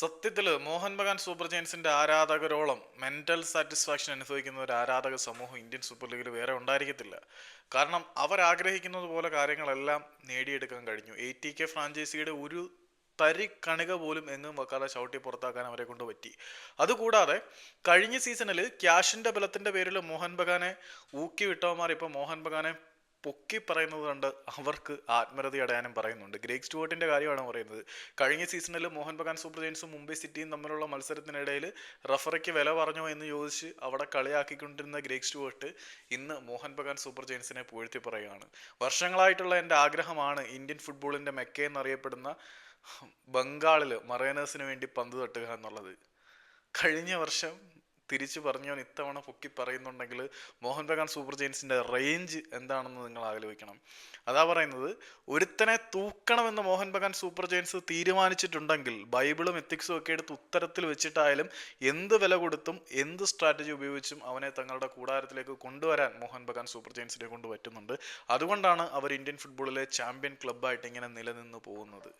സത്യത്തിൽ മോഹൻ ബഗാൻ സൂപ്പർ ജയൻസിന്റെ ആരാധകരോളം മെന്റൽ സാറ്റിസ്ഫാക്ഷൻ അനുഭവിക്കുന്ന ഒരു ആരാധക സമൂഹം ഇന്ത്യൻ സൂപ്പർ ലീഗിൽ വേറെ ഉണ്ടായിരിക്കത്തില്ല. കാരണം അവർ ആഗ്രഹിക്കുന്നത് പോലെ കാര്യങ്ങളെല്ലാം നേടിയെടുക്കാൻ കഴിഞ്ഞു. എ ടി കെ ഫ്രാഞ്ചൈസിയുടെ ഒരു തരി കണിക പോലും എങ്ങും വെക്കാതെ ചവിട്ടി പുറത്താക്കാൻ അവരെ കൊണ്ട് പറ്റി. അതുകൂടാതെ കഴിഞ്ഞ സീസണിൽ ക്യാഷിന്റെ ബലത്തിന്റെ പേരിൽ മോഹൻ ബഗാനെ ഊക്കി വിട്ടവന്മാർ ഇപ്പോൾ മോഹൻ ബഗാനെ പൊക്കി പറയുന്നത് കണ്ട് അവർക്ക് ആത്മരതി അടയാനും പറയുന്നുണ്ട്. ഗ്രേക്ക് സ്റ്റുവർട്ടിന്റെ കാര്യമാണ് പറയുന്നത്. കഴിഞ്ഞ സീസണിൽ മോഹൻ ബഗാൻ സൂപ്പർ ജയൻസും മുംബൈ സിറ്റിയും തമ്മിലുള്ള മത്സരത്തിനിടയിൽ റഫറിക്ക് വില പറഞ്ഞോ എന്ന് ചോദിച്ച് അവിടെ കളിയാക്കിക്കൊണ്ടിരുന്ന ഗ്രേക്ക് സ്റ്റുവർട്ട് ഇന്ന് മോഹൻ ബഗാൻ സൂപ്പർ ജയൻസിനെ പുകഴ്ത്തി പറയുകയാണ്. വർഷങ്ങളായിട്ടുള്ള എന്റെ ആഗ്രഹമാണ് ഇന്ത്യൻ ഫുട്ബോളിന്റെ മെക്ക എന്നറിയപ്പെടുന്ന ബംഗാളിൽ മറൈനേഴ്സിന് വേണ്ടി പന്ത് തട്ടുക എന്നുള്ളത്. കഴിഞ്ഞ വർഷം തിരിച്ചു പറഞ്ഞവൻ ഇത്തവണ പൊക്കി പറയുന്നുണ്ടെങ്കിൽ മോഹൻ ബഗാൻ സൂപ്പർ ജെയിൻസിന്റെ റേഞ്ച് എന്താണെന്ന് നിങ്ങൾ ആലോചിക്കണം. അതാ പറയുന്നത് ഒരുത്തനെ തൂക്കണമെന്ന് മോഹൻ ബഗാൻ സൂപ്പർ ജെയിൻസ് തീരുമാനിച്ചിട്ടുണ്ടെങ്കിൽ ബൈബിളും എത്തിക്സും ഒക്കെ എടുത്ത് ഉത്തരത്തിൽ വെച്ചിട്ടായാലും എന്ത് വില കൊടുത്തും എന്ത് സ്ട്രാറ്റജി ഉപയോഗിച്ചും അവനെ തങ്ങളുടെ കൂടാരത്തിലേക്ക് കൊണ്ടുവരാൻ മോഹൻ ബഗാൻ സൂപ്പർ ജെയിൻസിനെ കൊണ്ട് പറ്റുന്നുണ്ട്. അതുകൊണ്ടാണ് അവർ ഇന്ത്യൻ ഫുട്ബോളിലെ ചാമ്പ്യൻ ക്ലബ്ബായിട്ട് ഇങ്ങനെ നിലനിന്ന് പോകുന്നത്.